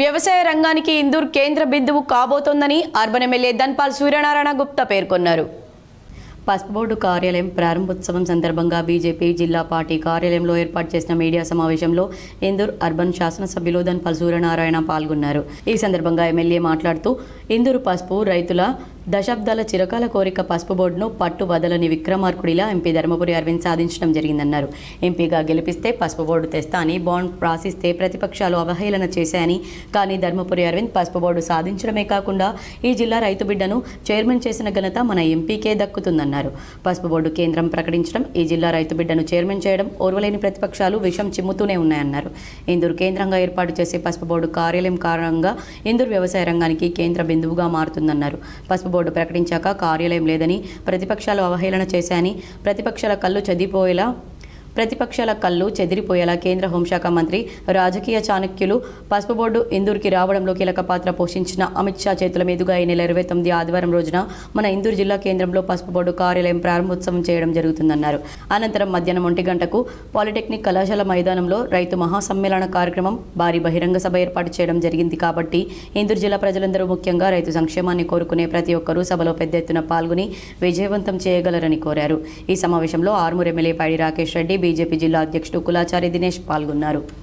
వ్యవసాయ రంగానికి ఇందూర్ కేంద్ర బిందువు కాబోతోందని అర్బన్ ఎమ్మెల్యే ధన్పాల్ సూర్యనారాయణ గుప్తా పేర్కొన్నారు. పసుపు బోర్డు కార్యాలయం ప్రారంభోత్సవం సందర్భంగా బీజేపీ జిల్లా పార్టీ కార్యాలయంలో ఏర్పాటు చేసిన మీడియా సమావేశంలో ఇందూర్ అర్బన్ శాసనసభ్యులు ధన్పాల్ సూర్యనారాయణ పాల్గొన్నారు. ఈ సందర్భంగా ఎమ్మెల్యే మాట్లాడుతూ ఇందూరు పసుపు రైతుల దశాబ్దాల చిరకాల కోరిక పసుపు బోర్డును పట్టు వదలని విక్రమార్కుడిలా ఎంపీ ధర్మపురి అరవింద్ సాధించడం జరిగిందన్నారు. ఎంపీగా గెలిపిస్తే పసుపు బోర్డు తెస్తా అని బాండ్ ప్రాసిస్తే ప్రతిపక్షాలు అవహేళన చేశాయని కానీ ధర్మపురి అరవింద్ పసుపు బోర్డు సాధించడమే కాకుండా ఈ జిల్లా రైతు బిడ్డను చైర్మన్ చేసిన ఘనత మన ఎంపీకే దక్కుతుందన్నారు. పసుపు బోర్డు కేంద్రం ప్రకటించడం ఈ జిల్లా రైతు బిడ్డను చైర్మన్ చేయడం ఓర్వలేని ప్రతిపక్షాలు విషం చిమ్ముతూనే ఉన్నాయన్నారు. ఇందూరు కేంద్రంగా ఏర్పాటు చేసే పసుపు బోర్డు కార్యాలయం కారణంగా ఇందూరు వ్యవసాయ రంగానికి కేంద్ర బిందువుగా మారుతుందన్నారు. పసుపు బోర్డు ప్రకటించాక కార్యాలయం లేదని ప్రతిపక్షాలు అవహేళన చేశాయని ప్రతిపక్షాల కళ్ళు చదిపోయేలా ప్రతిపక్షాల కళ్ళు చెదిరిపోయేలా కేంద్ర హోంశాఖ మంత్రి రాజకీయ చాణక్యులు పసుపు బోర్డు ఇందూరుకి రావడంలో కీలక పాత్ర పోషించిన అమిత్ షా చేతుల మీదుగా ఈ నెల ఇరవై తొమ్మిది ఆదివారం రోజున మన ఇందూరు జిల్లా కేంద్రంలో పసుపు బోర్డు కార్యాలయం ప్రారంభోత్సవం చేయడం జరుగుతుందన్నారు. అనంతరం మధ్యాహ్నం ఒంటి గంటకు పాలిటెక్నిక్ కళాశాల మైదానంలో రైతు మహాసమ్మేళన కార్యక్రమం భారీ బహిరంగ సభ ఏర్పాటు చేయడం జరిగింది కాబట్టి ఇందూరు జిల్లా ప్రజలందరూ ముఖ్యంగా రైతు సంక్షేమాన్ని కోరుకునే ప్రతి ఒక్కరూ సభలో పెద్ద ఎత్తున పాల్గొని విజయవంతం చేయగలరని కోరారు. ఈ సమావేశంలో ఆర్మూర్ ఎమ్మెల్యే పాడి రాకేష్ రెడ్డి బీజేపీ జిల్లా అధ్యక్షుడు కులాచారి దినేష్ పాల్గొన్నారు.